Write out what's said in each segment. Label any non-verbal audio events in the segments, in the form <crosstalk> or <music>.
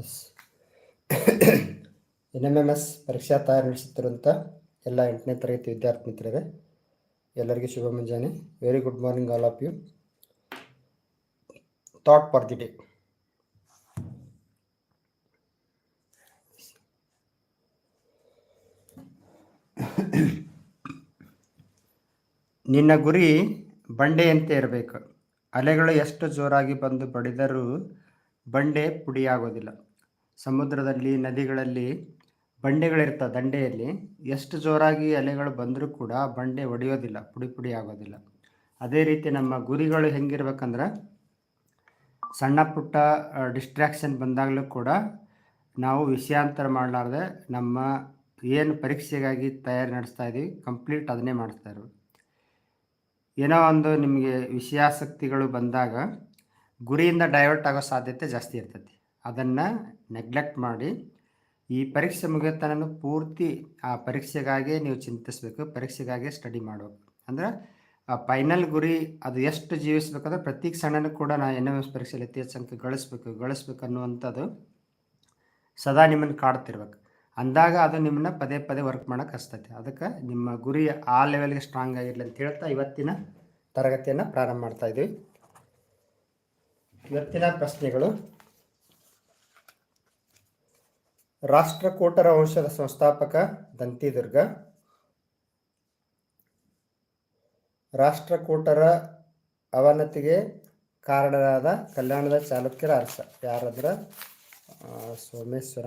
S. N M M S ಪರೀಕ್ಷಾ ತಯಾರಿ ನಡೆಸುತ್ತಿರುವಂಥ ಎಲ್ಲ ಎಂಟನೇ ತರಗತಿ ವಿದ್ಯಾರ್ಥಿ ಮಿತ್ರರೇ, ಎಲ್ಲರಿಗೂ ಶುಭ ಮುಂಜಾನೆ. Very good morning all of you thought for the day ನಿನ್ನ ಗುರಿ ಬಂಡೆಯಂತೆ ಇರಬೇಕು. ಅಲೆಗಳು ಎಷ್ಟು ಜೋರಾಗಿ ಬಂದು ಬಡಿದರೂ ಬಂಡೆ ಪುಡಿಯಾಗೋದಿಲ್ಲ. ಸಮುದ್ರದಲ್ಲಿ, ನದಿಗಳಲ್ಲಿ ಬಂಡೆಗಳಿರ್ತವೆ ದಂಡೆಯಲ್ಲಿ ಎಷ್ಟು ಜೋರಾಗಿ ಅಲೆಗಳು ಬಂದರೂ ಕೂಡ ಬಂಡೆ ಒಡೆಯೋದಿಲ್ಲ, ಪುಡಿ ಪುಡಿ ಆಗೋದಿಲ್ಲ. ಅದೇ ರೀತಿ ನಮ್ಮ ಗುರಿಗಳು ಹೆಂಗಿರ್ಬೇಕಂದ್ರೆ ಸಣ್ಣ ಪುಟ್ಟ ಡಿಸ್ಟ್ರ್ಯಾಕ್ಷನ್ ಬಂದಾಗಲೂ ಕೂಡ ನಾವು ವಿಷಯಾಂತರ ಮಾಡಲಾರ್ದೆ ನಮ್ಮ ಏನು ಪರೀಕ್ಷೆಗಾಗಿ ತಯಾರಿ ನಡೆಸ್ತಾ ಇದ್ದೀವಿ ಕಂಪ್ಲೀಟ್ ಅದನ್ನೇ ಮಾಡಿಸ್ತಾ ಇರೋದು. ಏನೋ ಒಂದು ನಿಮಗೆ ವಿಷಯಾಸಕ್ತಿಗಳು ಬಂದಾಗ ಗುರಿಯಿಂದ ಡೈವರ್ಟ್ ಆಗೋ ಸಾಧ್ಯತೆ ಜಾಸ್ತಿ ಇರ್ತೈತಿ. ಅದನ್ನು ನೆಗ್ಲೆಕ್ಟ್ ಮಾಡಿ ಈ ಪರೀಕ್ಷೆ ಮುಗಿಯೋತನೂ ಪೂರ್ತಿ ಆ ಪರೀಕ್ಷೆಗಾಗಿ ನೀವು ಚಿಂತಿಸಬೇಕು ಪರೀಕ್ಷೆಗಾಗಿ ಸ್ಟಡಿ ಮಾಡಬೇಕು ಅಂದ್ರೆ, ಆ ಫೈನಲ್ ಗುರಿ ಅದು ಎಷ್ಟು ಜೀವಿಸ್ಬೇಕಂದ್ರೆ ಪ್ರತಿ ಕ್ಷಣನೂ ಕೂಡ ನಾ ಎನ್ ಎಂ ಎಸ್ ಪರೀಕ್ಷೆಯಲ್ಲಿ ಅತಿ ಹೆಚ್ಚು ಅಂಕ ಗಳಿಸ್ಬೇಕು ಗಳಿಸ್ಬೇಕು ಅನ್ನುವಂಥದ್ದು ಸದಾ ನಿಮ್ಮನ್ನು ಕಾಡ್ತಿರ್ಬೇಕು. ಅಂದಾಗ ಅದು ನಿಮ್ಮನ್ನ ಪದೇ ಪದೇ ವರ್ಕ್ ಮಾಡೋಕೆ ಹಸ್ತೈತೆ. ಅದಕ್ಕೆ ನಿಮ್ಮ ಗುರಿ ಆ ಲೆವೆಲ್ಗೆ ಸ್ಟ್ರಾಂಗ್ ಆಗಿರಲಿ ಅಂತ ಹೇಳ್ತಾ ಇವತ್ತಿನ ತರಗತಿಯನ್ನು ಪ್ರಾರಂಭ ಮಾಡ್ತಾ ಇದ್ದೀವಿ ಇವತ್ತಿನ ಪ್ರಶ್ನೆಗಳು. ರಾಷ್ಟ್ರಕೂಟರ ವಂಶದ ಸಂಸ್ಥಾಪಕ ದಂತಿದುರ್ಗ, ರಾಷ್ಟ್ರಕೂಟರ ಅವನತಿಗೆ ಕಾರಣರಾದ ಕಲ್ಯಾಣದ ಚಾಲುಕ್ಯರ ಅರಸ. ಯಾರಾದ್ರ? ಸೋಮೇಶ್ವರ.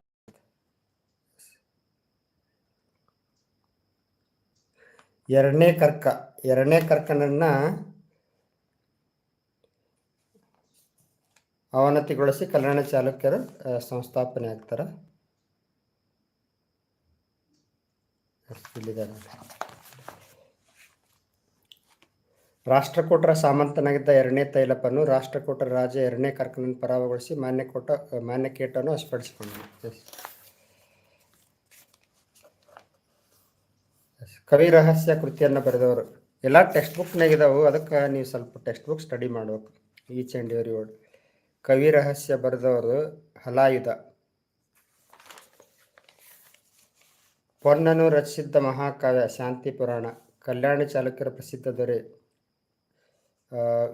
ಎರಡನೇ ಕರ್ಕ. ಎರಡನೇ ಕರ್ಕನನ್ನ ಅವನತಿಗೊಳಿಸಿ ಕಲ್ಯಾಣ ಚಾಲುಕ್ಯರು ಸಂಸ್ಥಾಪನೆ ಆಗ್ತಾರೆ ಎಸ್, ರಾಷ್ಟ್ರಕೂಟರ ಸಾಮಂತನಾಗಿದ್ದ ಎರಡನೇ ತೈಲಪ್ಪನು ರಾಷ್ಟ್ರಕೂಟರ ರಾಜ ಎರಡನೇ ಕರ್ಕನನ್ನು ಪರಾಭವಗೊಳಿಸಿ ಮಾನ್ಯಕೋಟ ಮಾನ್ಯಕೇಟನ್ನು ವಶಪಡಿಸಿಕೊಂಡನು. ಎಸ್. ಎಸ್. ಕವಿ ರಹಸ್ಯ ಕೃತಿಯನ್ನು ಬರೆದವರು. ಎಲ್ಲ ಟೆಕ್ಸ್ಟ್ ಬುಕ್ನಾಗಿದ್ದಾವೆ ಅದಕ್ಕೆ ನೀವು ಸ್ವಲ್ಪ ಟೆಕ್ಸ್ಟ್ ಬುಕ್ ಸ್ಟಡಿ ಮಾಡ್ಬೇಕು. Each and every word. Kavi Rahasya ಬರೆದವರು ಹಲಾಯುಧ. ಪೊನ್ನನು ರಚಿಸಿದ್ದ ಮಹಾಕಾವ್ಯ ಶಾಂತಿ ಪುರಾಣ ಕಲ್ಯಾಣ ಚಾಲುಕ್ಯರ ಪ್ರಸಿದ್ಧ ದೊರೆ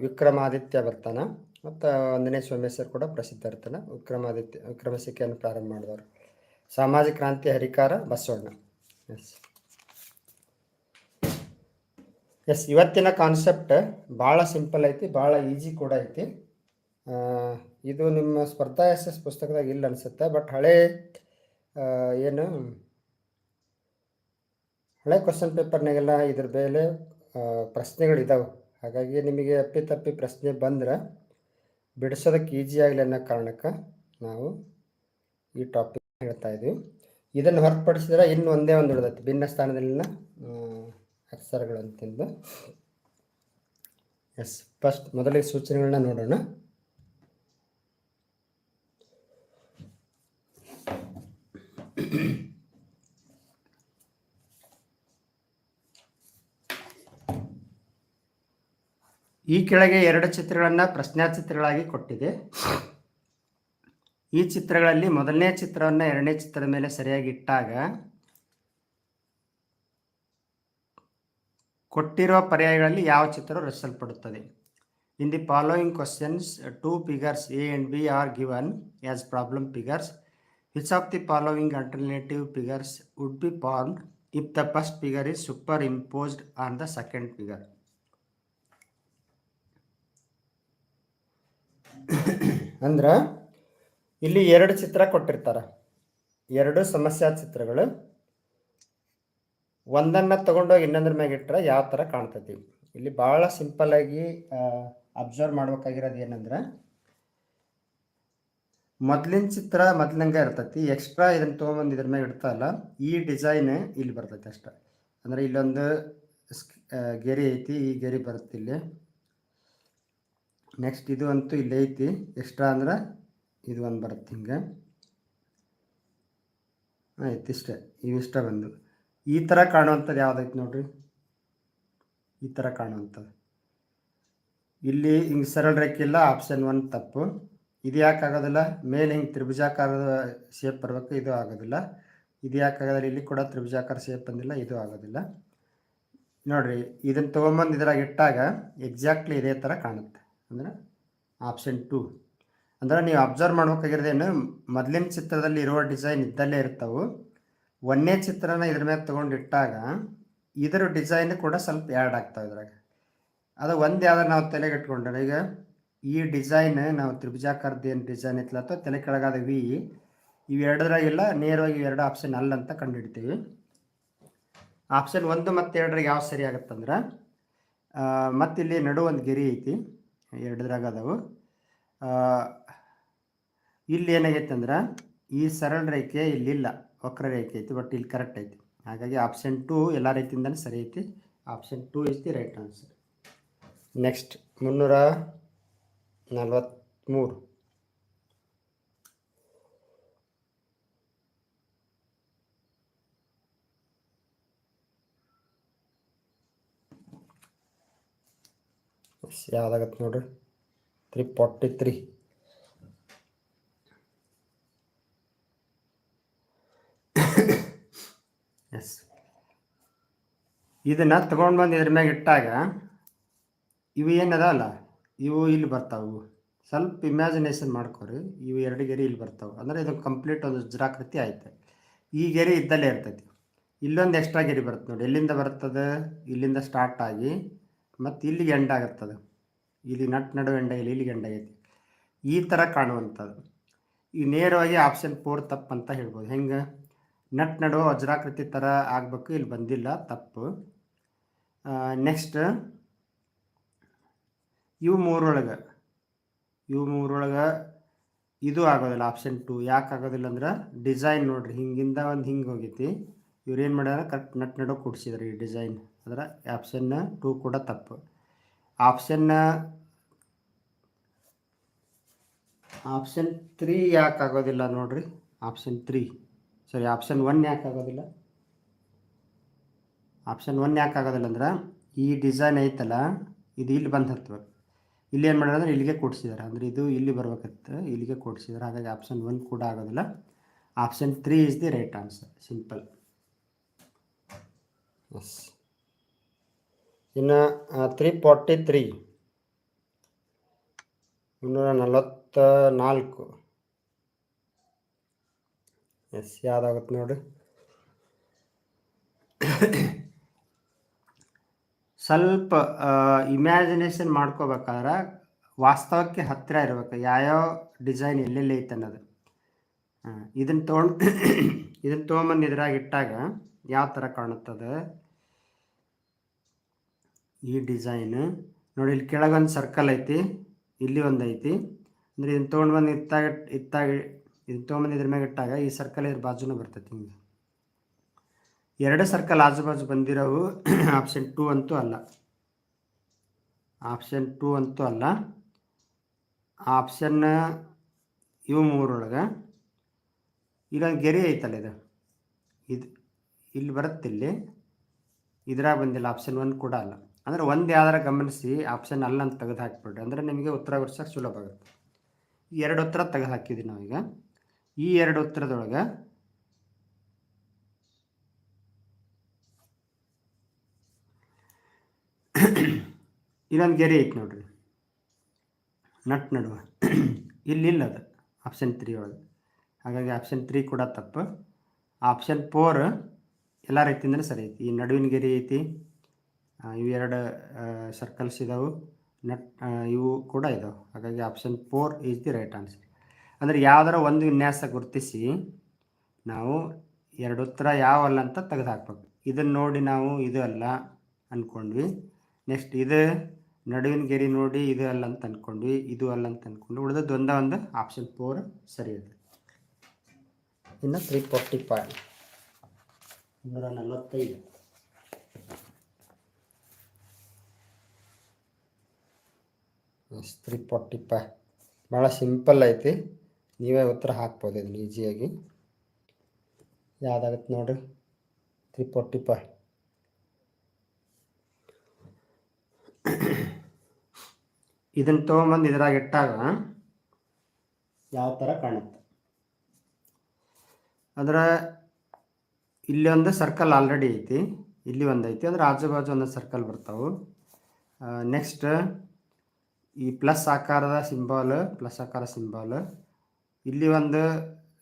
ವಿಕ್ರಮಾದಿತ್ಯ ಬರ್ತಾನ ಮತ್ತು ಒಂದನೇ ಸೋಮೇಶ್ವರ್ ಕೂಡ ಪ್ರಸಿದ್ಧ ಇರ್ತಾನೆ ವಿಕ್ರಮಾದಿತ್ಯ, ವಿಕ್ರಮಸಿಕೆಯನ್ನು ಪ್ರಾರಂಭ ಮಾಡಿದವರು. ಸಾಮಾಜಿಕ ಕ್ರಾಂತಿ ಹರಿಕಾರ ಬಸವಣ್ಣ. ಎಸ್ ಎಸ್ ಇವತ್ತಿನ ಕಾನ್ಸೆಪ್ಟ್ ಭಾಳ ಸಿಂಪಲ್ ಐತಿ, ಭಾಳ ಈಜಿ ಕೂಡ ಐತಿ. ಇದು ನಿಮ್ಮ ಸ್ಪರ್ಧಾ ಎಸ್ ಎಸ್ ಪುಸ್ತಕದಾಗ ಇಲ್ಲ ಅನಿಸುತ್ತೆ ಬಟ್ ಹಳೆ ಏನು ಹಳೆ ಕ್ವಶನ್ ಪೇಪರ್ನಾಗೆಲ್ಲ ಇದ್ರ ಮೇಲೆ ಪ್ರಶ್ನೆಗಳಿದ್ದಾವೆ ಹಾಗಾಗಿ ನಿಮಗೆ ಅಪ್ಪಿ ತಪ್ಪಿ ಪ್ರಶ್ನೆ ಬಂದ್ರೆ ಬಿಡಿಸೋದಕ್ಕೆ ಈಜಿ ಆಗಲಿ ಅನ್ನೋ ಕಾರಣಕ್ಕೆ ನಾವು ಈ ಟಾಪಿಕ್ ಹೇಳ್ತಾ ಇದ್ದೀವಿ ಇದನ್ನು ಹೊರತುಪಡಿಸಿದ್ರೆ ಇನ್ನು ಒಂದೇ ಒಂದು ಉಳಿದೈತಿ. ಭಿನ್ನ ಸ್ಥಾನದಲ್ಲಿನ ಅಕ್ಷರಗಳು ಅಂತಂದು ಎಸ್ ಫಸ್ಟ್ ಮೊದಲಿಗೆ ಸೂಚನೆಗಳನ್ನ ನೋಡೋಣ. ಈ ಕೆಳಗೆ ಎರಡು ಚಿತ್ರಗಳನ್ನು ಪ್ರಶ್ನಾಚಿತ್ರಗಳಾಗಿ ಕೊಟ್ಟಿದೆ. ಈ ಚಿತ್ರಗಳಲ್ಲಿ ಮೊದಲನೇ ಚಿತ್ರವನ್ನು ಎರಡನೇ ಚಿತ್ರದ ಮೇಲೆ ಸರಿಯಾಗಿ ಇಟ್ಟಾಗ ಕೊಟ್ಟಿರುವ ಪರ್ಯಾಯಗಳಲ್ಲಿ ಯಾವ ಚಿತ್ರ ರಚಿಸಲ್ಪಡುತ್ತದೆ? In the following questions two figures A and B are given as problem figures which of the following alternative figures would be formed if the first figure is superimposed on the second figure ಅಂದ್ರೆ ಇಲ್ಲಿ ಎರಡು ಚಿತ್ರ ಕೊಟ್ಟಿರ್ತಾರೆ. ಎರಡು ಸಮಸ್ಯಾ ಚಿತ್ರಗಳು. ಒಂದನ್ನು ತಗೊಂಡೋಗಿ ಇನ್ನೊಂದ್ರ ಮ್ಯಾಗ ಇಟ್ಟರೆ ಯಾವ ಥರ ಕಾಣ್ತೈತಿ. ಇಲ್ಲಿ ಭಾಳ ಸಿಂಪಲ್ಲಾಗಿ ಅಬ್ಸರ್ವ್ ಮಾಡ್ಬೇಕಾಗಿರೋದು ಏನಂದ್ರೆ, ಮೊದ್ಲಿನ ಚಿತ್ರ ಮೊದ್ಲಂಗೆ ಇರ್ತೈತಿ. ಎಕ್ಸ್ಟ್ರಾ ಇದನ್ನು ತೊಗೊಂಬಂದು ಇದ್ರ ಮ್ಯಾಗ ಇಡ್ತಾರಲ್ಲ, ಈ ಡಿಸೈನ್ ಇಲ್ಲಿ ಬರ್ತೈತೆ ಅಷ್ಟೇ. ಅಂದರೆ ಇಲ್ಲೊಂದು ಗೆರೆ ಐತಿ, ಈ ಗೆರೆ ಬರುತ್ತೆ ಇಲ್ಲಿ. ನೆಕ್ಸ್ಟ್ ಇದು ಅಂತೂ ಇಲ್ಲೇ ಐತಿ. ಎಕ್ಸ್ಟ್ರಾ ಅಂದ್ರೆ ಇದು ಒಂದು ಬರುತ್ತೆ ಹಿಂಗೆ. ಆಯ್ತು ಇಷ್ಟೇ. ಇವಿಷ್ಟ ಬಂದು. ಈ ಥರ ಕಾಣುವಂಥದ್ದು ಯಾವುದೈತೆ ನೋಡ್ರಿ? ಈ ಥರ ಕಾಣುವಂಥದ್ದು ಇಲ್ಲಿ ಹಿಂಗೆ ಸರಳ ರೇಖೆ ಆಪ್ಷನ್ ಒನ್ ತಪ್ಪು. ಇದು ಯಾಕೆ ಆಗೋದಿಲ್ಲ? ಮೇಲೆ ಹಿಂಗೆ ತ್ರಿಭುಜಾಕಾರದ ಶೇಪ್ ಬರಬೇಕು, ಇದು ಆಗೋದಿಲ್ಲ. ಇದು ಯಾಕೆ ಆಗೋದಿಲ್ಲ? ಇಲ್ಲಿ ಕೂಡ ತ್ರಿಭುಜಾಕಾರ ಶೇಪ್ ಬಂದಿಲ್ಲ, ಇದು ಆಗೋದಿಲ್ಲ. ನೋಡಿರಿ ಇದನ್ನು ತೊಗೊಂಬಂದು ಇದ್ರಾಗ ಇಟ್ಟಾಗ ಎಕ್ಸಾಕ್ಟ್ಲಿ ಇದೇ ಥರ ಕಾಣುತ್ತೆ. ಅಂದ್ರೆ ಆಪ್ಷನ್ ಟು ಅಂದ್ರೆ ನೀವು ಅಬ್ಸರ್ವ್ ಮಾಡ್ಬೇಕಾಗಿರೋದೇನು ಮೊದಲಿನ ಚಿತ್ರದಲ್ಲಿ ಇರುವ ಡಿಸೈನ್ ಇದ್ದಲ್ಲೇ ಇರ್ತಾವೆ. ಒಂದನೇ ಚಿತ್ರನ ಇದ್ರ ಮೇಲೆ ತಗೊಂಡಿಟ್ಟಾಗ ಇದರ ಡಿಸೈನ್ ಕೂಡ ಸ್ವಲ್ಪ ಆ್ಯಡ್ ಆಗ್ತಾವೆ ಇದ್ರಾಗ. ಅದು ಒಂದು ಯಾವ್ದಾರು ನಾವು ತಲೆಗೆ ಇಟ್ಕೊಂಡ್ರೆ, ಈಗ ಈ ಡಿಸೈನ್ ನಾವು ತ್ರಿಭುಜಾಕಾರದ ಏನು ಡಿಸೈನ್ ಇತ್ತಲ್ಲ ಅಥವಾ ತಲೆ ಕೆಳಗಾದ ವಿ ಇವು ಎರಡರಾಗಿಲ್ಲ, ನೇರವಾಗಿ ಎರಡು ಆಪ್ಷನ್ ಅಲ್ಲ ಅಂತ ಕಂಡುಹಿಡ್ತೀವಿ ಆಪ್ಷನ್ ಒಂದು ಮತ್ತು ಎರಡರಿಗೆ ಯಾವ ಸರಿ ಆಗುತ್ತಂದ್ರೆ ಮತ್ತಿಲ್ಲಿ ನಡು ಒಂದು ಗೆರಿ ಐತಿ. ಎರಡರಾಗ ಅದಾವು ಇಲ್ಲಿ ಏನಾಗೈತೆ ಅಂದ್ರೆ, ಈ ಸರಳ ರೇಖೆ ಇಲ್ಲಿಲ್ಲ ವಕ್ರ ರೇಖೆ ಐತಿ ಬಟ್ ಇಲ್ಲಿ ಕರೆಕ್ಟ್ ಐತಿ. ಹಾಗಾಗಿ ಆಪ್ಷನ್ ಟು ಎಲ್ಲ ರೀತಿಯಿಂದಲೂ ಸರಿ ಐತಿ. Option two is the right answer next ಮುನ್ನೂರ ನಲವತ್ತ್ಮೂರು ಯಾವ್ದಾಗತ್ತೆ ನೋಡ್ರಿ? ತ್ರೀ ಫಾರ್ಟಿ ತ್ರೀ ಎಸ್ ಇದನ್ನು ತಗೊಂಡು ಬಂದು ಇದ್ರ ಮ್ಯಾಗ ಇಟ್ಟಾಗ ಇವು ಏನದಲ್ಲ, ಇವು ಇಲ್ಲಿ ಬರ್ತಾವು. ಸ್ವಲ್ಪ ಇಮ್ಯಾಜಿನೇಷನ್ ಮಾಡ್ಕೊರಿ, ಇವು ಎರಡು ಗೆರೆ ಇಲ್ಲಿ ಬರ್ತಾವೆ. ಅಂದ್ರೆ ಇದು ಕಂಪ್ಲೀಟ್ ಒಂದು ಜರಾಕೃತಿ ಆಯ್ತು. ಈ ಗೆರೆ ಇದ್ದಲ್ಲೇ ಇರ್ತೈತಿ. ಇಲ್ಲೊಂದು ಎಕ್ಸ್ಟ್ರಾ ಗೆರೆ ಬರುತ್ತೆ ನೋಡಿ ಎಲ್ಲಿಂದ ಬರ್ತದೆ? ಇಲ್ಲಿಂದ ಸ್ಟಾರ್ಟ್ ಆಗಿ ಮತ್ತು ಇಲ್ಲಿಗೆ ಎಂಡ್ ಆಗುತ್ತದೆ. ಇಲ್ಲಿ ನಟ್ ನಡುವೆ ಎಂಡ ಇಲ್ಲಿ ಇಲ್ಲಿಗೆ ಎಂಡ್ ಆಗೈತಿ. ಈ ಥರ ಕಾಣುವಂಥದ್ದು. ಈ ನೇರವಾಗಿ ಆಪ್ಷನ್ ಫೋರ್ ತಪ್ಪು ಅಂತ ಹೇಳ್ಬೋದು. ಹೆಂಗೆ? ನಟ್ ನಡುವ ವಜ್ರಾಕೃತಿ ಥರ ಆಗಬೇಕು, ಇಲ್ಲಿ ಬಂದಿಲ್ಲ, ತಪ್ಪು. ನೆಕ್ಸ್ಟ್ ಇವು ಮೂರೊಳಗೆ. ಇವು ಮೂರೊಳಗೆ ಇದು ಆಗೋದಿಲ್ಲ ಆಪ್ಷನ್ ಟು ಯಾಕೆ ಆಗೋದಿಲ್ಲ ಅಂದ್ರೆ ಡಿಸೈನ್ ನೋಡ್ರಿ. ಹಿಂಗಿಂದ ಒಂದು ಹಿಂಗೆ ಹೋಗೈತಿ. ಇವ್ರು ಏನು ಮಾಡ್ಯಾರ? ಕರೆಕ್ಟ್ ನಟ್ ನಡುವೆ ಕೊಡಿಸಿದ್ರು ಈ ಡಿಸೈನ್ ಅಂದ್ರೆ ಆಪ್ಷನ್ ಟೂ ಕೂಡ ತಪ್ಪು. ಆಪ್ಷನ್ ಆಪ್ಷನ್ ತ್ರೀ ಯಾಕೆ ಆಗೋದಿಲ್ಲ ನೋಡ್ರಿ. Option three. ಸರಿ, ಆಪ್ಷನ್ ಒನ್ ಯಾಕೆ ಆಗೋದಿಲ್ಲ? ಆಪ್ಷನ್ ಒನ್ ಯಾಕೆ ಆಗೋದಿಲ್ಲ ಅಂದ್ರೆ ಈ ಡಿಸೈನ್ ಐತಲ್ಲ, ಇದು ಇಲ್ಲಿ ಬಂದು ಹತ್ಬೇಕು. ಇಲ್ಲಿ ಏನು ಮಾಡ್ಯಾರ ಅಂದ್ರೆ ಇಲ್ಲಿಗೆ ಕೊಡಿಸಿದ್ದಾರೆ ಅಂದರೆ ಇದು ಇಲ್ಲಿ ಬರ್ಬೇಕಿತ್ತು, ಇಲ್ಲಿಗೆ ಕೊಡಿಸಿದ್ದಾರೆ ಹಾಗಾಗಿ ಆಪ್ಷನ್ ಒನ್ ಕೂಡ ಆಗೋದಿಲ್ಲ. Option three is the right answer. Simple. Yes. ಇನ್ನು ತ್ರೀ ಫಾರ್ಟಿ ತ್ರೀ ಮುನ್ನೂರ ನಲವತ್ತ ನಾಲ್ಕು ಎಸ್, ಯಾವ್ದಾಗುತ್ತೆ ನೋಡಿ. ಸ್ವಲ್ಪ ಇಮ್ಯಾಜಿನೇಷನ್ ಮಾಡ್ಕೋಬೇಕಾದ್ರೆ ವಾಸ್ತವಕ್ಕೆ ಹತ್ತಿರ ಇರಬೇಕು. ಯಾವ್ಯಾವ ಡಿಸೈನ್ ಎಲ್ಲೆಲ್ಲಿ ಐತೆ ಅನ್ನೋದು. ಇದನ್ನು ತೊಗೊಂಡು ಇದನ್ನು ತೊಗೊಂಬಂದು ಇದ್ರಾಗ ಇಟ್ಟಾಗ ಯಾವ ಥರ ಕಾಣುತ್ತದೆ? ಈ ಡಿಸೈನ್ ನೋಡಿ, ಇಲ್ಲಿ ಕೆಳಗೊಂದು ಸರ್ಕಲ್ ಐತಿ, ಇಲ್ಲಿ ಒಂದು ಐತಿ. ಅಂದರೆ ಇದನ್ನು ತೊಗೊಂಡು ಬಂದು ಇತ್ತಾಗ ಇತ್ತಾಗ ಇದನ್ನು ತೊಗೊಂಬಂದು ಇದ್ರ ಮ್ಯಾಗ ಇಟ್ಟಾಗ ಈ ಸರ್ಕಲ್ ಇದ್ರ ಬಾಜುನೂ ಬರ್ತೈತಿ ಹಿಂಗೆ. ಎರಡು ಸರ್ಕಲ್ ಆಜು ಬಾಜು ಬಂದಿರೋವು <clears throat> ಆಪ್ಷನ್ ಟೂ ಅಂತೂ ಅಲ್ಲ. ಆಪ್ಷನ್ ಟೂ ಅಂತೂ ಅಲ್ಲ. ಆಪ್ಷನ್ ಇವು ಮೂರೊಳಗೆ. ಇಲ್ಲೊಂದು ಗೆರೆ ಐತಲ್ಲ ಇದು. ಇದು, ಇಲ್ಲಿ ಬರುತ್ತೆ ಇಲ್ಲಿ ಇದ್ರಾಗ ಬಂದಿಲ್ಲ ಆಪ್ಷನ್ ಒನ್ ಕೂಡ ಅಲ್ಲ. ಅಂದರೆ ಒಂದು ಯಾವ್ದಾರ ಗಮನಿಸಿ ಆಪ್ಷನ್ ಅಲ್ಲ ಅಂತ ತೆಗೆದು ಹಾಕಿಬಿಡ್ರಿ ಅಂದರೆ ನಿಮಗೆ ಉತ್ತರ ಬಿಡ್ಸೋಕೆ ಸುಲಭ ಆಗುತ್ತೆ. ಎರಡು ಉತ್ತರ ತೆಗೆದು ಹಾಕಿದ್ವಿ ನಾವೀಗ. ಈ ಎರಡು ಉತ್ತರದೊಳಗೆ ಇನ್ನೊಂದು ಗೆರೆ ಐತೆ ನೋಡ್ರಿ. ನಟ್ ನಡುವೆ. ಇಲ್ಲಿಲ್ಲ ಅದು. ಆಪ್ಷನ್ ತ್ರೀ ಒಳಗೆ. ಹಾಗಾಗಿ ಆಪ್ಷನ್ ತ್ರೀ ಕೂಡ ತಪ್ಪು. ಆಪ್ಷನ್ ಫೋರ್ ಎಲ್ಲ ರೀತಿಯಿಂದ ಸರಿ ಐತಿ. ಈ ನಡುವಿನ ಗೆರೆ ಐತಿ. ಆ, ಇವು ಎರಡು ಸರ್ಕಲ್ಸ್ ಇದಾವೆ. ನೆಟ್ ಇವು ಕೂಡ ಇದಾವೆ. ಹಾಗಾಗಿ option four is the right answer ಅಂದರೆ ಯಾವ್ದಾರ ಒಂದು ವಿನ್ಯಾಸ ಗುರುತಿಸಿ ನಾವು ಎರಡು ಉತ್ತರ ಯಾವಲ್ಲ ಅಂತ ತೆಗೆದು ಹಾಕ್ಬೇಕು ಇದನ್ನು ನೋಡಿ ನಾವು ಇದು ಅಲ್ಲ ಅಂದ್ಕೊಂಡ್ವಿ ನೆಕ್ಸ್ಟ್ ಇದು ನಡುವಿನ ಗೆರಿ ನೋಡಿ ಇದು ಅಲ್ಲ ಅಂತ ಅಂದ್ಕೊಂಡ್ವಿ ಇದು ಅಲ್ಲ ಅಂತ ಅಂದ್ಕೊಂಡು ಉಳಿದ ಒಂದೇ ಒಂದು ಆಪ್ಷನ್ ಫೋರ್ ಸರಿ ಇದೆ. ಇನ್ನು ತ್ರೀ ಫೋರ್ಟಿ ಫೈವ್ ನೂರ ನಲವತ್ತೈದು. ಎಸ್ ಫಾರ್ಟಿ ಫೈವ್ ಭಾಳ ಸಿಂಪಲ್ ಐತಿ. ನೀವೇ ಉತ್ತರ ಹಾಕ್ಬೋದು ಇದನ್ನು ಈಸಿಯಾಗಿ ಯಾವ್ದಾಗತ್ತೆ ನೋಡ್ರಿ. ತ್ರೀ ಫಾರ್ಟಿ ಫೈ ಇದನ್ನು ತೊಗೊಂಬಂದು ಇದ್ರಾಗ ಇಟ್ಟಾಗ ಯಾವ ಥರ ಕಾಣುತ್ತೆ. ಅದರ ಇಲ್ಲಿ ಒಂದು ಸರ್ಕಲ್ ಆಲ್ರೆಡಿ ಐತಿ. ಇಲ್ಲಿ ಒಂದು ಐತಿ. ಅಂದ್ರೆ ಆಜು ಬಾಜು ಒಂದು ಸರ್ಕಲ್ ಬರ್ತಾವೆ. ನೆಕ್ಸ್ಟ್ ಈ ಪ್ಲಸ್ ಆಕಾರದ ಸಿಂಬಾಲ್ ಪ್ಲಸ್ ಆಕಾರ ಸಿಂಬಾಲ್ ಇಲ್ಲಿ ಒಂದು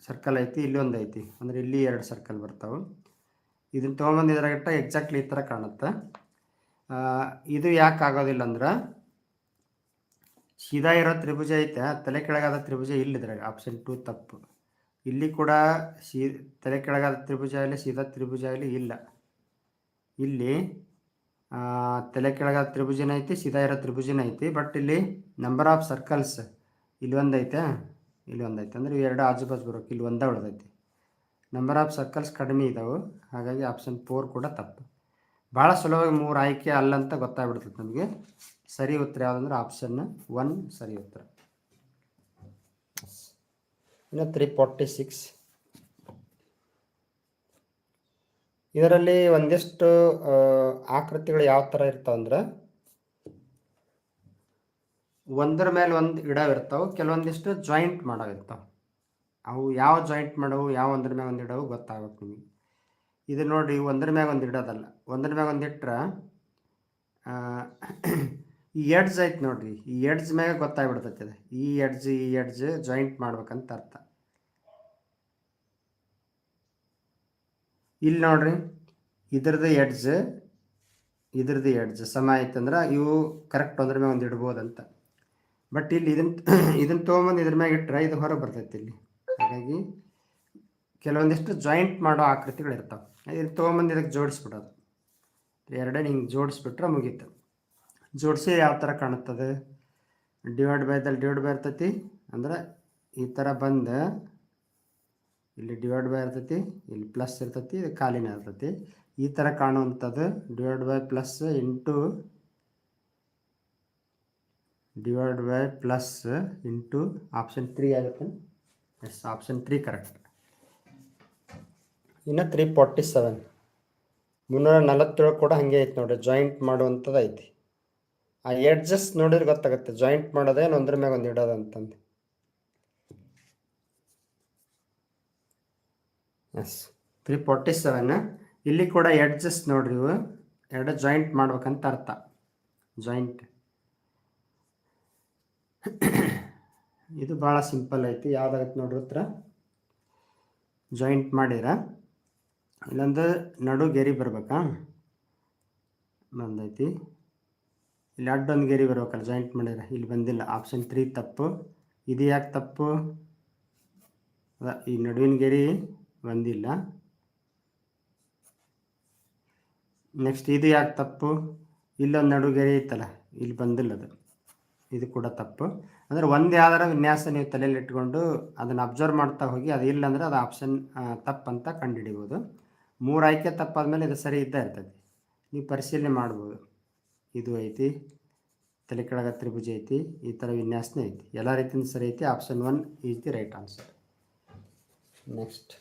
ಸರ್ಕಲ್ ಐತಿ ಇಲ್ಲಿ ಒಂದು ಐತಿ. ಅಂದ್ರೆ ಇಲ್ಲಿ ಎರಡು ಸರ್ಕಲ್ ಬರ್ತಾವೆ. ಇದನ್ನ ತೊಗೊಂಬಂದು ಇದ್ರಾಗಿಟ್ಟ ಎಕ್ಸಾಕ್ಟ್ಲಿ ಈ ಥರ ಕಾಣುತ್ತೆ. ಇದು ಯಾಕೆ ಆಗೋದಿಲ್ಲ ಅಂದ್ರೆ ಸೀದಾ ಇರೋ ತ್ರಿಭುಜ ಐತೆ ತಲೆ ಕೆಳಗಾದ ತ್ರಿಭುಜ ಇಲ್ಲ ಇದ್ರಾಗ ಆಪ್ಷನ್ ಟು ತಪ್ಪು. ಇಲ್ಲಿ ಕೂಡ ಸೀ ತಲೆ ಕೆಳಗಾದ ತ್ರಿಭುಜ ಇಲ್ಲ ಸೀದಾ ತ್ರಿಭುಜ ಇಲ್ಲ. ಇಲ್ಲಿ ಆ, ತಲೆ ಕೆಳಗಾದ ತ್ರಿಭುಜನ ಐತಿ, ಸೀದಾ ಇರೋ ತ್ರಿಭುಜನ ಐತಿ ಬಟ್ ಇಲ್ಲಿ ನಂಬರ್ ಆಫ್ ಸರ್ಕಲ್ಸ್ ಇಲ್ಲಿ ಒಂದೈತೆ. ಇಲ್ಲಿ ಒಂದೈತೆ. ಅಂದ್ರೆ ಇವು ಎರಡು ಆಜು ಬಾಜು ಬರೋಕೆ ಇಲ್ಲಿ ಒಂದೇ ಉಳ್ದೈತಿ. ನಂಬರ್ ಆಫ್ ಸರ್ಕಲ್ಸ್ ಕಡಿಮೆ ಇದ್ದಾವೆ ಹಾಗಾಗಿ ಆಪ್ಷನ್ ಫೋರ್ ಕೂಡ ತಪ್ಪು. ಭಾಳ ಸುಲಭವಾಗಿ ಮೂರು ಆಯ್ಕೆ ಅಲ್ಲಂತ ಗೊತ್ತಾಗ್ಬಿಡ್ತದೆ ನಮಗೆ. ಸರಿ ಉತ್ತರ ಯಾವುದಂದ್ರೆ ಆಪ್ಷನ್ ಒನ್ ಸರಿ ಉತ್ತರ. ಇನ್ನು ತ್ರೀ ಫಾರ್ಟಿ ಸಿಕ್ಸ್ ಇದರಲ್ಲಿ ಒಂದಿಷ್ಟು ಆಕೃತಿಗಳು ಯಾವ ಥರ ಇರ್ತಾವಂದ್ರೆ ಒಂದರ ಮೇಲೆ ಒಂದು ಇಡವಿರ್ತಾವೆ ಕೆಲವೊಂದಿಷ್ಟು ಜಾಯಿಂಟ್ ಮಾಡೋವಿರ್ತಾವೆ ಅವು ಯಾವ ಜಾಯಿಂಟ್ ಮಾಡವು, ಯಾವ ಒಂದ್ರ ಮ್ಯಾಗ ಒಂದು ಇಡವು ಗೊತ್ತಾಗಬೇಕು ನಿಮಗೆ. ಇದು ನೋಡಿರಿ ಒಂದ್ರ ಮ್ಯಾಗ ಒಂದು ಇಡೋದಲ್ಲ. ಒಂದ್ರ ಮ್ಯಾಗ ಒಂದು ಇಟ್ರೆ ಈ ಎಡ್ಜ್ ಐತೆ ನೋಡಿರಿ. ಈ ಎಡ್ಜ್ ಮ್ಯಾಗ ಗೊತ್ತಾಗ್ಬಿಡ್ತೈತೆ ಈ ಎಡ್ಜ್ ಈ ಎಡ್ಜ್ ಜಾಯಿಂಟ್ ಮಾಡ್ಬೇಕಂತ ಅರ್ಥ. ಇಲ್ಲಿ ನೋಡ್ರಿ, ಇದ್ರದ್ದು ಎಡ್ಜ್ ಇದ್ರದ್ದು ಎಡ್ಜ್ ಸಮ ಆಯ್ತಂದ್ರೆ ಇವು ಕರೆಕ್ಟ್ ಅಂದ್ರ ಮ್ಯಾಗ ಒಂದು ಇಡ್ಬೋದಂತ. ಬಟ್ ಇಲ್ಲಿ ಇದನ್ನ ಇದನ್ನ ತೊಗೊಂಬಂದು ಇದ್ರ ಮ್ಯಾಗ ಇಟ್ಟರೆ ಇದು ಹೊರಗೆ ಬರ್ತೈತಿ ಇಲ್ಲಿ. ಹಾಗಾಗಿ ಕೆಲವೊಂದಿಷ್ಟು ಜಾಯಿಂಟ್ ಮಾಡೋ ಆಕೃತಿಗಳು ಇರ್ತಾವೆ. ಇದನ್ನ ತೊಗೊಂಬಂದು ಇದಕ್ಕೆ ಜೋಡಿಸ್ಬಿಡೋದು. ಎರಡೇ ಹಿಂಗೆ ಜೋಡಿಸ್ಬಿಟ್ರೆ ಮುಗೀತು. ಜೋಡಿಸಿ ಯಾವ ಥರ ಕಾಣುತ್ತದೆ? ಡಿವೈಡ್ ಬೈದಲ್ಲಿ ಡಿವೈಡ್ ಬೈ ಇರ್ತೈತಿ. ಅಂದ್ರೆ ಈ ಥರ ಬಂದು ಇಲ್ಲಿ ಡಿವೈಡ್ ಬೈ ಇರ್ತೈತಿ, ಇಲ್ಲಿ ಪ್ಲಸ್ ಇರ್ತೈತಿ ಇದು ಖಾಲಿನ ಇರ್ತೈತಿ. ಈ ಥರ ಕಾಣುವಂಥದ್ದು divide by plus into divide by plus into option three ಆಗುತ್ತೆ. ಎಸ್ ಆಪ್ಷನ್ ತ್ರೀ ಕರೆಕ್ಟ್ ಇನ್ನು ತ್ರೀ ಫಾರ್ಟಿ ಸೆವೆನ್ ಮುನ್ನೂರ ನಲವತ್ತೇಳು ಕೂಡ ಹಾಗೆ ಐತೆ ನೋಡಿ ಜಾಯಿಂಟ್ ಮಾಡುವಂಥದ್ದು ಐತಿ. ಆ ಎಡ್ಜಸ್ ನೋಡಿದ್ರೆ ಗೊತ್ತಾಗುತ್ತೆ ಜಾಯಿಂಟ್ ಮಾಡೋದೇನು ಒಂದ್ರ ಮ್ಯಾಗ ಒಂದು ಇಡೋದು ಎಸ್ ತ್ರೀ ಫೋರ್ಟಿ ಸೆವೆನ್ ಇಲ್ಲಿ ಕೂಡ ಎಡ್ಜಸ್ ನೋಡ್ರಿ ಇವು. ಎರಡು ಜಾಯಿಂಟ್ ಮಾಡ್ಬೇಕಂತ ಅರ್ಥ. ಜಾಯಿಂಟ್ ಇದು ಭಾಳ ಸಿಂಪಲ್ ಐತಿ. ಯಾವ್ದಾಗತ್ತೆ ನೋಡ್ರಿ ಹತ್ರ? ಜಾಯಿಂಟ್ ಮಾಡಿರ. ಇಲ್ಲೊಂದು ನಡು ಗೆರಿ ಬರ್ಬೇಕಾ? ಬಂದೈತಿ. ಇಲ್ಲಿ ಅಡ್ಡೊಂದು ಗೆರಿ ಬರ್ಬೇಕಲ್ಲ ಜಾಯಿಂಟ್ ಮಾಡಿರ. ಇಲ್ಲಿ ಬಂದಿಲ್ಲ. ಆಪ್ಷನ್ ತ್ರೀ ತಪ್ಪು. ಇದು ಯಾಕೆ ತಪ್ಪು? ಅದ, ಈ ನಡುವಿನ ಗೆರಿ ಬಂದಿಲ್ಲ. ನೆಕ್ಸ್ಟ್ ಇದು ಯಾಕೆ ತಪ್ಪು? ಇಲ್ಲೊಂದು ನಡುಗೆರೆ ಐತಲ್ಲ ಇಲ್ಲಿ ಬಂದಿಲ್ಲ ಅದು. ಇದು ಕೂಡ ತಪ್ಪು. ಅಂದರೆ ಒಂದು ಯಾವ್ದಾರ ವಿನ್ಯಾಸ ನೀವು ತಲೆಯಲ್ಲಿ ಇಟ್ಕೊಂಡು ಅದನ್ನು ಅಬ್ಸರ್ವ್ ಮಾಡ್ತಾ ಹೋಗಿ, ಅದು ಇಲ್ಲ ಅಂದರೆ ಅದು ಆಪ್ಷನ್ ತಪ್ಪು ಅಂತ ಕಂಡುಹಿಡಿಬೋದು. ಮೂರು ಆಯ್ಕೆ ತಪ್ಪಾದ್ಮೇಲೆ ಇದು ಸರಿ ಇದ್ದೇ ಇರ್ತದೆ. ನೀವು ಪರಿಶೀಲನೆ ಮಾಡ್ಬೋದು. ಇದು ಐತಿ, ತಲೆ ಕೆಳಗ ತ್ರಿಭುಜ ಐತಿ, ಈ ಥರ ವಿನ್ಯಾಸನೇ ಐತಿ. ಎಲ್ಲ ರೀತಿಯಿಂದ ಸರಿ ಐತಿ option one is the right answer next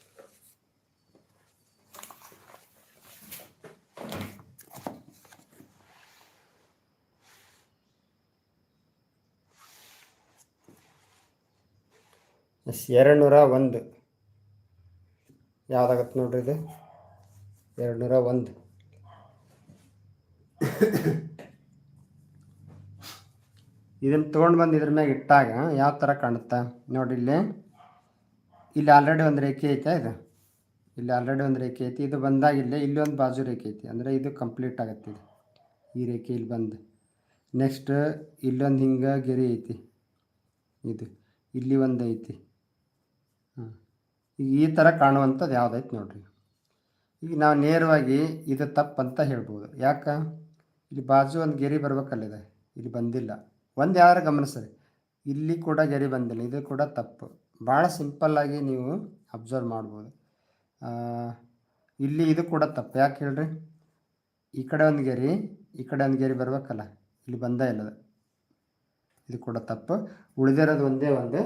yes ಎರಡು ನೂರ ಒಂದು. ಯಾವ್ದಾಗತ್ತೆ ನೋಡ್ರಿ ಇದು? ಎರಡು ನೂರ ಒಂದು. ಇದನ್ನು ತೊಗೊಂಡು ಬಂದು ಇದ್ರ ಮ್ಯಾಗ ಇಟ್ಟಾಗ ಯಾವ ಥರ ಕಾಣುತ್ತೆ? ನೋಡಿ ಇಲ್ಲಿ. ಇಲ್ಲಿ ಆಲ್ರೆಡಿ ಒಂದು ರೇಖೆ ಐತೆ ಇದು. ಇಲ್ಲಿ ಆಲ್ರೆಡಿ ಒಂದು ರೇಖೆ ಐತಿ. ಇದು ಬಂದಾಗ ಇಲ್ಲಿ ಇಲ್ಲಿ ಒಂದು ಬಾಜು ರೇಖೆ ಐತಿ. ಅಂದರೆ ಇದು ಕಂಪ್ಲೀಟ್ ಆಗತ್ತೆ ಇದು. ಈ ರೇಖೆ ಇಲ್ಲಿ ಬಂದು. ನೆಕ್ಸ್ಟ್ ಇಲ್ಲೊಂದು ಹಿಂಗೆ ಗೆರೆ ಐತಿ. ಇದು. ಇಲ್ಲಿ ಒಂದು ಐತಿ. ಈ ಥರ ಕಾಣುವಂಥದ್ದು ಯಾವುದೈತೆ ನೋಡ್ರಿ. ಈಗ ನಾವು ನೇರವಾಗಿ ಇದು ತಪ್ಪಂತ ಹೇಳ್ಬೋದು. ಯಾಕೆ? ಇಲ್ಲಿ ಬಾಜು ಒಂದು ಗೆರಿ ಬರ್ಬೇಕಲ್ಲಿದೆ. ಇಲ್ಲಿ ಬಂದಿಲ್ಲ. ಒಂದು ಯಾರು ಗಮನಿಸ್ರಿ ಇಲ್ಲಿ ಕೂಡ ಗೆರಿ ಬಂದಿಲ್ಲ. ಇದು ಕೂಡ ತಪ್ಪು. ಭಾಳ ಸಿಂಪಲ್ಲಾಗಿ ನೀವು ಅಬ್ಸರ್ವ್ ಮಾಡ್ಬೋದು. ಇಲ್ಲಿ ಇದು ಕೂಡ ತಪ್ಪು. ಯಾಕೆ ಹೇಳ್ರಿ? ಈ ಕಡೆ ಒಂದು ಗೆರಿ, ಈ ಕಡೆ ಒಂದು ಗೆರಿ ಬರ್ಬೇಕಲ್ಲ. ಇಲ್ಲಿ ಬಂದೇ ಇಲ್ಲ ಅದು. ಇದು ಕೂಡ ತಪ್ಪು. ಉಳಿದಿರೋದು ಒಂದೇ ಒಂದು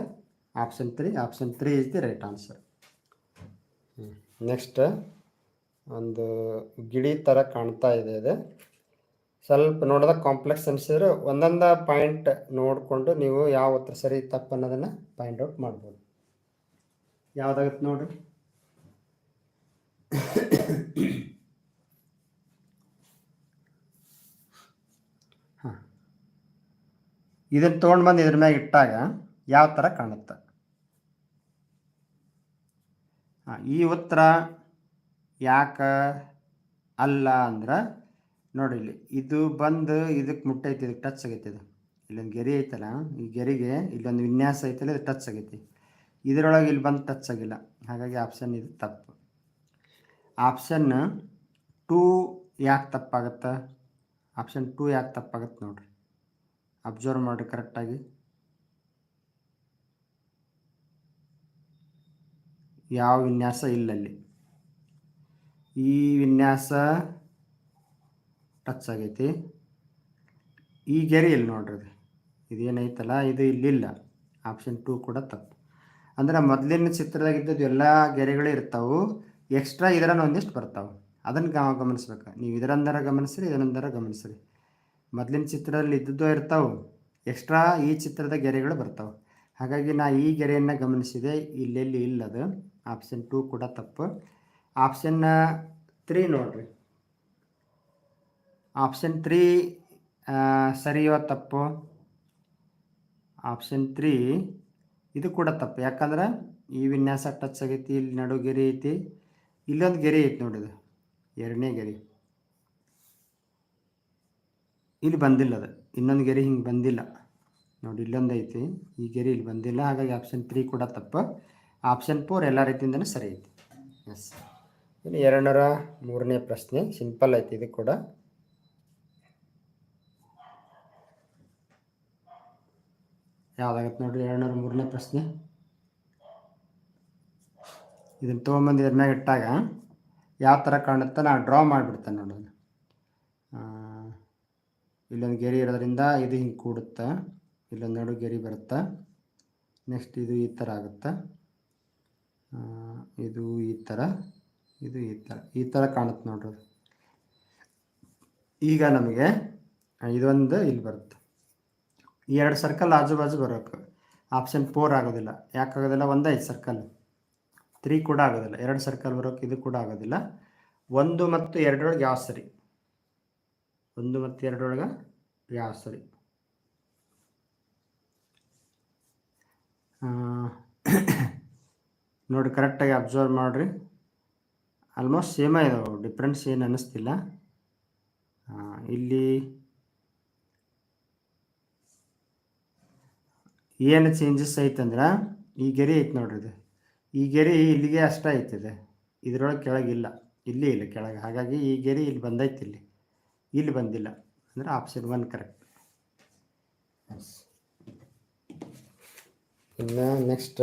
option three option three is the right answer next ಒಂದು ಗಿಳಿ ಥರ ಕಾಣ್ತಾ ಇದೆ ಇದು. ಸ್ವಲ್ಪ ನೋಡಿದಾಗ ಕಾಂಪ್ಲೆಕ್ಸ್ ಅನಿಸಿದ್ರೆ ಒಂದೊಂದು ಪಾಯಿಂಟ್ ನೋಡಿಕೊಂಡು ನೀವು ಯಾವ ಉತ್ತರ ಸರಿ ತಪ್ಪು ಅನ್ನೋದನ್ನು ಪಾಯಿಂಟ್ ಔಟ್ ಮಾಡ್ಬೋದು. ಯಾವ್ದಾಗತ್ತೆ ನೋಡಿರಿ? ಹಾಂ. ಇದನ್ನು ತೊಗೊಂಡು ಬಂದು ಇದ್ರ ಮ್ಯಾಗ ಇಟ್ಟಾಗ ಯಾವ ಥರ ಕಾಣುತ್ತೆ ಹಾಂ ಈ ಉತ್ತರ ಯಾಕೆ ಅಲ್ಲ ಅಂದ್ರೆ ನೋಡಿ ಇಲ್ಲಿ, ಇದು ಬಂದು ಇದಕ್ಕೆ ಮುಟ್ಟೈತಿ ಇದಕ್ಕೆ ಟಚ್ ಆಗೈತಿ ಇದು. ಇಲ್ಲೊಂದು ಗೆರೆ ಐತಲ್ಲ, ಈ ಗೆರೆಗೆ ಇಲ್ಲೊಂದು ವಿನ್ಯಾಸ ಐತಲ್ಲ, ಇದು ಟಚ್ ಆಗೈತಿ. ಇದರೊಳಗೆ ಇಲ್ಲಿ ಬಂದು ಟಚ್ ಆಗಿಲ್ಲ. ಹಾಗಾಗಿ ಆಪ್ಷನ್ ಇದು ತಪ್ಪು. ಆಪ್ಷನ್ ಟೂ ಯಾಕೆ ತಪ್ಪಾಗತ್ತೆ? ಆಪ್ಷನ್ ಟೂ ಯಾಕೆ ತಪ್ಪಾಗತ್ತೆ ನೋಡ್ರಿ. ಅಬ್ಸರ್ವ್ ಮಾಡಿರಿ ಕರೆಕ್ಟಾಗಿ ಯಾವ ವಿನ್ಯಾಸ ಇಲ್ಲಲ್ಲಿ. ಈ ವಿನ್ಯಾಸ ಟಚ್ ಆಗೈತಿ. ಈ ಗೆರೆ ಇಲ್ಲಿ ನೋಡ್ರಿ ಇದು ಇದೇನೈತಲ್ಲ, ಇದು ಇಲ್ಲಿಲ್ಲ. ಆಪ್ಷನ್ ಟೂ ಕೂಡ ತಪ್ಪು. ಅಂದ್ರೆ ಮೊದಲಿನ ಚಿತ್ರದಾಗಿದ್ದದ್ದು ಎಲ್ಲ ಗೆರೆಗಳು ಇರ್ತಾವೆ. ಎಕ್ಸ್ಟ್ರಾ ಇದರನ್ನು ಒಂದಿಷ್ಟು ಬರ್ತಾವೆ. ಅದನ್ನು ಗಮ ಗಮನಿಸ್ಬೇಕು. ನೀವು ಇದರಂದರ ಗಮನಿಸ್ರಿ ಇದರಂದರ ಗಮನಿಸ್ರಿ. ಮೊದಲಿನ ಚಿತ್ರದಲ್ಲಿ ಇದ್ದದ್ದು ಇರ್ತಾವೆ. ಎಕ್ಸ್ಟ್ರಾ ಈ ಚಿತ್ರದ ಗೆರೆಗಳು ಬರ್ತಾವೆ. ಹಾಗಾಗಿ ನಾ ಈ ಗೆರೆಯನ್ನು ಗಮನಿಸಿದೆ. ಇಲ್ಲೆಲ್ಲಿ ಇಲ್ಲದು ಆಪ್ಷನ್ ಟೂ ಕೂಡ ತಪ್ಪು. ಆಪ್ಷನ್ ತ್ರೀ ನೋಡ್ರಿ. ಆಪ್ಷನ್ ತ್ರೀ ಸರಿಯೋ ತಪ್ಪು? ಆಪ್ಷನ್ ತ್ರೀ ಇದು ಕೂಡ ತಪ್ಪು. ಯಾಕಂದ್ರೆ ಈ ವಿನ್ಯಾಸ ಟಚ್ ಆಗೈತಿ, ಇಲ್ಲಿ ನಡು ಗೆರೆ ಐತಿ. ಇಲ್ಲೊಂದು ಗೆರೆ ಐತಿ ನೋಡಿದು ಎರಡನೇ ಗೆರೆ. ಇಲ್ಲಿ ಬಂದಿಲ್ಲ ಅದು. ಇನ್ನೊಂದು ಗೆರೆ ಹಿಂಗೆ ಬಂದಿಲ್ಲ. ನೋಡಿ ಇಲ್ಲೊಂದು ಐತಿ. ಈ ಗೆರೆ ಇಲ್ಲಿ ಬಂದಿಲ್ಲ. ಹಾಗಾಗಿ ಆಪ್ಷನ್ ತ್ರೀ ಕೂಡ ತಪ್ಪು. ಆಪ್ಷನ್ ಫೋರ್ ಎಲ್ಲ ರೀತಿಯಿಂದನೂ ಸರಿ ಐತಿ. ಎಸ್ ಇನ್ನು ಎರಡನೂರ ಮೂರನೇ ಪ್ರಶ್ನೆ ಸಿಂಪಲ್ ಐತಿ ಇದು ಕೂಡ. ಯಾವ್ದಾಗತ್ತೆ ನೋಡ್ರಿ ಎರಡುನೂರ ಮೂರನೇ ಪ್ರಶ್ನೆ. ಇದನ್ನು ತೊಗೊಂಬಂದು ಇದ್ರ ಮ್ಯಾಗ ಇಟ್ಟಾಗ ಯಾವ ಥರ ಕಾಣುತ್ತೆ ನಾನು ಡ್ರಾ ಮಾಡಿಬಿಡ್ತೇನೆ ನೋಡಿ. ಇಲ್ಲೊಂದು ಗೆರೆ ಇರೋದ್ರಿಂದ ಇದು ಹಿಂಗೆ ಕೂಡುತ್ತೆ, ಇಲ್ಲೊಂದು ನಡು ಗೆರೆ ಬರುತ್ತೆ ನೆಕ್ಸ್ಟ್ ಇದು ಈ ಥರ ಆಗುತ್ತೆ. ಇದು ಈ ಥರ ಇದು ಈ ಥರ ಈ ಥರ ಕಾಣುತ್ತೆ ನೋಡ್ರಿ. ಈಗ ನಮಗೆ ಇದೊಂದು ಇಲ್ಲಿ ಬರುತ್ತೆ. ಈ ಎರಡು ಸರ್ಕಲ್ ಆಜು ಬಾಜು ಬರೋಕೆ ಆಪ್ಷನ್ ಫೋರ್ ಆಗೋದಿಲ್ಲ. ಯಾಕಾಗೋದಿಲ್ಲ ಒಂದೇ ಐದು ಸರ್ಕಲ್ ತ್ರೀ ಕೂಡ ಆಗೋದಿಲ್ಲ. ಎರಡು ಸರ್ಕಲ್ ಬರೋಕೆ ಇದು ಕೂಡ ಆಗೋದಿಲ್ಲ. ಒಂದು ಮತ್ತು ಎರಡರೊಳಗೆ ಯಾವ ಸರಿ? ಒಂದು ಮತ್ತು ಎರಡರೊಳಗೆ ಯಾವ ಸರಿ? ನೋಡಿ ಕರೆಕ್ಟಾಗಿ ಅಬ್ಸರ್ವ್ ಮಾಡಿರಿ. ಆಲ್ಮೋಸ್ಟ್ ಸೇಮ್ ಇದಾವೆ ಡಿಫ್ರೆನ್ಸ್ ಏನು ಅನ್ನಿಸ್ತಿಲ್ಲ. ಇಲ್ಲಿ ಏನು ಚೇಂಜಸ್ ಐತಂದ್ರೆ ಈ ಗೆರೆ ಐತೆ ನೋಡ್ರಿ ಇದು. ಈ ಗೆರೆ ಇಲ್ಲಿಗೆ ಅಷ್ಟೇ ಐತಿದೆ ಇದ್ರೊಳಗೆ ಕೆಳಗಿಲ್ಲ ಇಲ್ಲಿ. ಇಲ್ಲ ಕೆಳಗೆ. ಹಾಗಾಗಿ ಈ ಗೆರೆ ಇಲ್ಲಿ ಬಂದೈತಿ ಇಲ್ಲಿ. ಇಲ್ಲಿ ಬಂದಿಲ್ಲ. ಅಂದ್ರೆ ಆಪ್ಷನ್ ಒನ್ ಕರೆಕ್ಟ್ ಇನ್ನು ನೆಕ್ಸ್ಟ್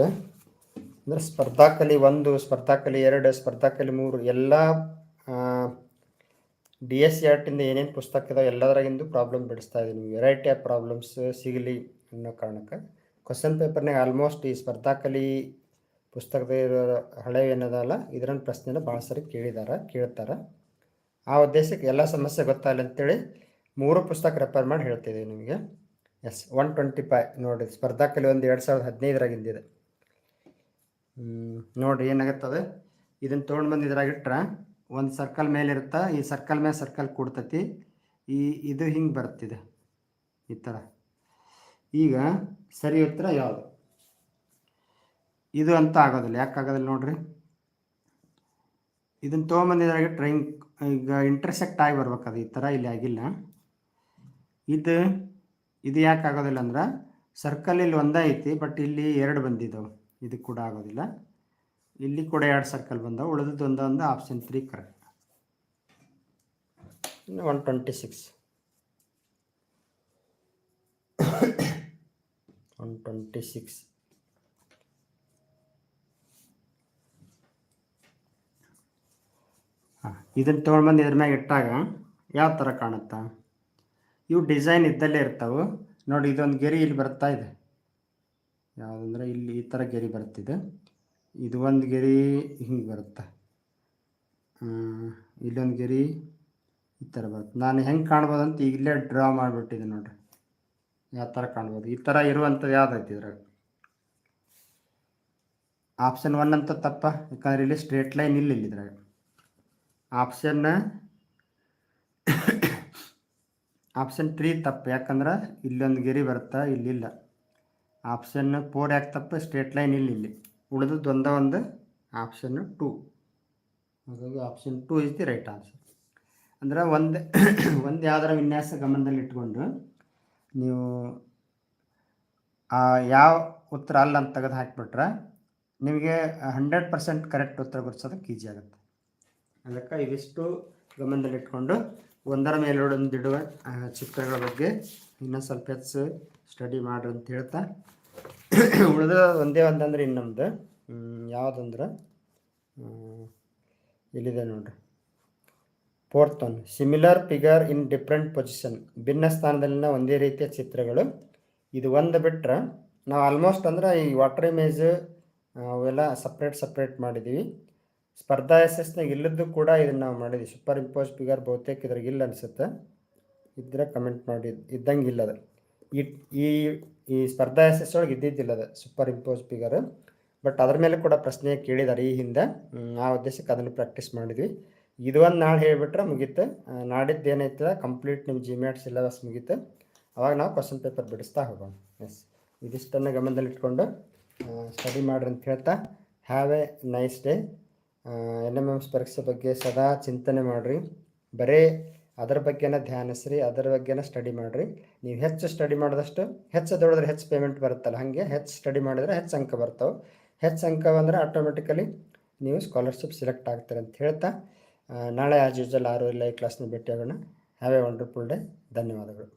ಅಂದ್ರೆ ಸ್ಪರ್ಧಾಕಲಿ ಒಂದು, ಸ್ಪರ್ಧಾಕಲಿ ಎರಡು, ಸ್ಪರ್ಧಾಕಲಿ ಮೂರು, ಎಲ್ಲ ಡಿ ಎಸ್ ಸಿ ಆರ್ಟಿಂದ ಏನೇನು ಪುಸ್ತಕ ಇದಾವೆ ಎಲ್ಲದರಾಗಿಂದು ಪ್ರಾಬ್ಲಮ್ ಬಿಡಿಸ್ತಾ ಇದ್ದೀನಿ ವೆರೈಟಿ ಆಫ್ ಪ್ರಾಬ್ಲಮ್ಸ್ ಸಿಗಲಿ ಅನ್ನೋ ಕಾರಣಕ್ಕೆ. ಕ್ವಶನ್ ಪೇಪರ್ನಾಗ ಆಲ್ಮೋಸ್ಟ್ ಈ ಸ್ಪರ್ಧಾಕಲಿ ಪುಸ್ತಕದ ಹಳೆ ಏನದಲ್ಲ ಇದರನ್ನ ಪ್ರಶ್ನೆನ ಭಾಳ ಸರಿ ಕೇಳಿದಾರೆ, ಕೇಳ್ತಾರೆ. ಆ ಉದ್ದೇಶಕ್ಕೆ ಎಲ್ಲ ಸಮಸ್ಯೆ ಗೊತ್ತಾಗಲ್ಲ ಅಂತೇಳಿ ಮೂರು ಪುಸ್ತಕ ರೆಫರ್ ಮಾಡಿ ಹೇಳ್ತಿದ್ದೀವಿ ನಿಮಗೆ. ಎಸ್ ಒನ್ ಟ್ವೆಂಟಿ ಫೈ ನೋಡಿ, ಸ್ಪರ್ಧಾಕಲಿ ಒಂದು ಎರಡು ಸಾವಿರದ ಹದಿನೈದರಾಗಿಂದಿದೆ. ನೋಡ್ರಿ ಏನಾಗತ್ತದ? ಇದನ್ನು ತೊಗೊಂಡು ಬಂದು ಇದ್ರಾಗಿಟ್ರೆ ಒಂದು ಸರ್ಕಲ್ ಮೇಲೆ ಇರುತ್ತಾ ಈ ಸರ್ಕಲ್ ಮೇಲೆ ಸರ್ಕಲ್ ಕೂಡ್ತತಿ. ಈ, ಇದು ಹಿಂಗೆ ಬರ್ತಿದೆ. ಈ ಥರ ಈಗ ಸರಿ ಉತ್ತರ ಯಾವುದು? ಇದು ಅಂತ ಆಗೋದಿಲ್ಲ. ಯಾಕೆ ಆಗೋದಿಲ್ಲ ನೋಡ್ರಿ? ಇದನ್ನು ತೊಗೊಂಬಂದಿದ್ರಾಗ ಟ್ರೈನ್ ಈಗ ಇಂಟರ್ಸೆಕ್ಟ್ ಆಗಿ ಬರ್ಬೇಕದು ಈ ಥರ ಇಲ್ಲಿ ಆಗಿಲ್ಲ. ಇದು ಇದು ಯಾಕೆ ಆಗೋದಿಲ್ಲ ಅಂದ್ರೆ ಸರ್ಕಲ್ ಇಲ್ಲಿ ಒಂದೇ ಐತಿ ಬಟ್ ಇಲ್ಲಿ ಎರಡು ಬಂದಿದ್ದಾವೆ ಇದು ಕೂಡ ಆಗೋದಿಲ್ಲ. ಇಲ್ಲಿ ಕೂಡ ಎರಡು ಸರ್ಕಲ್ ಬಂದವು. ಉಳಿದದ್ದು ಒಂದು option three correct one twenty six one twenty six ಹಾಂ, ಇದನ್ನು ತೊಗೊಂಡ್ಬಂದು ಇದ್ರ ಮ್ಯಾಗ ಇಟ್ಟಾಗ ಯಾವ ಥರ ಕಾಣುತ್ತಾ? ಇವು ಡಿಸೈನ್ ಇದ್ದಲ್ಲೇ ಇರ್ತಾವೆ. ನೋಡಿ, ಇದೊಂದು ಗೆರಿ ಇಲ್ಲಿ ಬರ್ತಾ ಇದೆ. ಯಾವುದಂದ್ರೆ ಇಲ್ಲಿ ಈ ಥರ ಗೆರೆ ಬರ್ತಿದೆ. ಇದು ಒಂದು ಗೆರೆ ಹಿಂಗೆ ಬರುತ್ತೆ. ಇಲ್ಲೊಂದು ಗೆರೆ ಈ ಥರ ಬರುತ್ತೆ. ನಾನು ಹೆಂಗೆ ಕಾಣ್ಬೋದು ಅಂತ ಇಲ್ಲೇ ಡ್ರಾ ಮಾಡಿಬಿಟ್ಟಿದ್ದೆ ನೋಡ್ರಿ. ಯಾವ ಥರ ಕಾಣ್ಬೋದು? ಈ ಥರ ಇರುವಂಥದ್ದು ಯಾವ್ದೈತಿ ಇದ್ರಾಗ ಆಪ್ಷನ್ ಒನ್ ಅಂತ ತಪ್ಪ, ಯಾಕಂದ್ರೆ ಇಲ್ಲಿ ಸ್ಟ್ರೇಟ್ ಲೈನ್ ಇಲ್ಲ ಇಲ್ಲಿ ಇದ್ರಾಗ ಆಪ್ಷನ್ ಆಪ್ಷನ್ ತ್ರೀ ತಪ್ಪು, ಯಾಕಂದ್ರೆ ಇಲ್ಲೊಂದು ಗೆರಿ ಬರುತ್ತಾ ಇಲ್ಲಿಲ್ಲ ಆಪ್ಷನ್ ಫೋರ್ ಯಾಕೆ ತಪ್ಪು? ಸ್ಟ್ರೇಟ್ ಲೈನ್ ಇಲ್ಲಿ ಇಲ್ಲಿ. ಉಳಿದದ್ದು ಒಂದ ಒಂದು ಆಪ್ಷನ್ ಟೂ ಹಾಗಾಗಿ option two is the right answer ಅಂದ್ರೆ ಒಂದು ಒಂದು ಯಾವ್ದಾರ ವಿನ್ಯಾಸ ಗಮನದಲ್ಲಿ ಇಟ್ಕೊಂಡು ನೀವು ಯಾವ ಉತ್ತರ ಅಲ್ಲ ಅಂತ ತೆಗೆದು ಹಾಕಿಬಿಟ್ರೆ ನಿಮಗೆ ಹಂಡ್ರೆಡ್ ಪರ್ಸೆಂಟ್ ಕರೆಕ್ಟ್ ಉತ್ತರ ಗುರ್ಸೋದಕ್ಕೆ ಈಜಿ ಆಗುತ್ತೆ. ಅದಕ್ಕೆ ಇವಿಷ್ಟು ಗಮನದಲ್ಲಿಟ್ಕೊಂಡು ಒಂದರ ಮೇಲೊಂದಿಡುವ ಆ, ಚಿತ್ರಗಳ ಬಗ್ಗೆ ಇನ್ನೂ ಸ್ವಲ್ಪ ಹೆಚ್ಚು ಸ್ಟಡಿ ಮಾಡ್ರಿ ಅಂತ ಹೇಳ್ತಾ. ಉಳಿದ ಒಂದೇ ಒಂದಂದ್ರೆ ಇನ್ನೊಂದು. ಯಾವುದಂದ್ರೆ? ಇಲ್ಲಿದೆ ನೋಡ್ರಿ? Fourth one similar figure in different position ಭಿನ್ನ ಸ್ಥಾನದಲ್ಲಿನ ಒಂದೇ ರೀತಿಯ ಚಿತ್ರಗಳು. ಇದು ಒಂದು ಬಿಟ್ಟರೆ ನಾವು ಆಲ್ಮೋಸ್ಟ್ ಅಂದ್ರೆ ಈ ವಾಟರ್ ಇಮೇಜ್ ಅವೆಲ್ಲ ಸಪ್ರೇಟ್ ಸಪ್ರೇಟ್ ಮಾಡಿದ್ದೀವಿ ಸ್ಪರ್ಧಾ ಎಸ್ ಎಸ್ನಾಗ ಇಲ್ಲದ್ದು ಕೂಡ ಇದನ್ನು ನಾವು ಮಾಡಿದ್ವಿ. ಸೂಪರ್ ಇಂಪೋಸ್ ಫಿಗರ್ ಬಹುತೇಕ ಇದ್ರಾಗ ಇಲ್ಲ ಅನಿಸುತ್ತೆ. ಇದ್ರೆ ಕಮೆಂಟ್ ಮಾಡಿ, ಇದ್ದಂಗೆ ಇಲ್ಲ ಅದು. ಈ ಈ ಸ್ಪರ್ಧಾ ಎಸ್ ಎಸ್ ಒಳಗೆ ಇದ್ದಿದ್ದಿಲ್ಲ ಅದು ಸೂಪರ್ ಇಂಪೋಸ್ ಫಿಗರ್ ಬಟ್ ಅದ್ರ ಮೇಲೆ ಕೂಡ ಪ್ರಶ್ನೆ ಕೇಳಿದ್ದಾರೆ ಈ ಹಿಂದೆ. ಆ ಉದ್ದೇಶಕ್ಕೆ ಅದನ್ನು ಪ್ರಾಕ್ಟೀಸ್ ಮಾಡಿದ್ವಿ. ಇದು ಒಂದು ನಾಳೆ ಹೇಳಿಬಿಟ್ರೆ ಮುಗೀತು. ನಾಡಿದ್ದು ಏನೈತೆ ಕಂಪ್ಲೀಟ್ ನಿಮ್ಮ ಜಿಮ್ಯಾಟ್ ಸಿಲೆಬಸ್ ಮುಗೀತು. ಅವಾಗ ನಾವು ಕ್ವಶನ್ ಪೇಪರ್ ಬಿಡಿಸ್ತಾ ಹೋಗೋಣ. ಎಸ್ ಇದಿಷ್ಟನ್ನು ಗಮನದಲ್ಲಿಟ್ಕೊಂಡು ಸ್ಟಡಿ ಮಾಡ್ರಿ ಅಂತ ಹೇಳ್ತಾ have a nice day N M MS ಪರೀಕ್ಷೆ ಬಗ್ಗೆ ಸದಾ ಚಿಂತನೆ ಮಾಡಿರಿ. ಬರೀ ಅದರ ಬಗ್ಗೆನ ಧ್ಯಾನಿಸ್ರಿ, ಅದರ ಬಗ್ಗೆನ ಸ್ಟಡಿ ಮಾಡಿರಿ. ನೀವು ಹೆಚ್ಚು ಸ್ಟಡಿ ಮಾಡಿದಷ್ಟು ಹೆಚ್ಚು ದೊಡ್ಡದ್ರೆ ಹೆಚ್ಚು ಪೇಮೆಂಟ್ ಬರುತ್ತಲ್ಲ, ಹಾಗೆ ಹೆಚ್ಚು ಸ್ಟಡಿ ಮಾಡಿದರೆ ಹೆಚ್ಚು ಅಂಕ ಬರ್ತಾವೆ. ಹೆಚ್ಚು ಅಂಕ ಬಂದರೆ ಆಟೋಮೆಟಿಕಲಿ ನೀವು ಸ್ಕಾಲರ್ಶಿಪ್ ಸೆಲೆಕ್ಟ್ ಆಗ್ತೀರಿ ಅಂತ ಹೇಳ್ತಾ ನಾಳೆ ಆಸ್ ಯೂಸಲ್ ಆರು ಇಲ್ಲ ಈ ಕ್ಲಾಸ್ನ ಭೇಟಿಯಾಗೋಣ ಹ್ಯಾವ್ ಎ ವಂಡರ್ಫುಲ್ ಡೇ ಧನ್ಯವಾದಗಳು.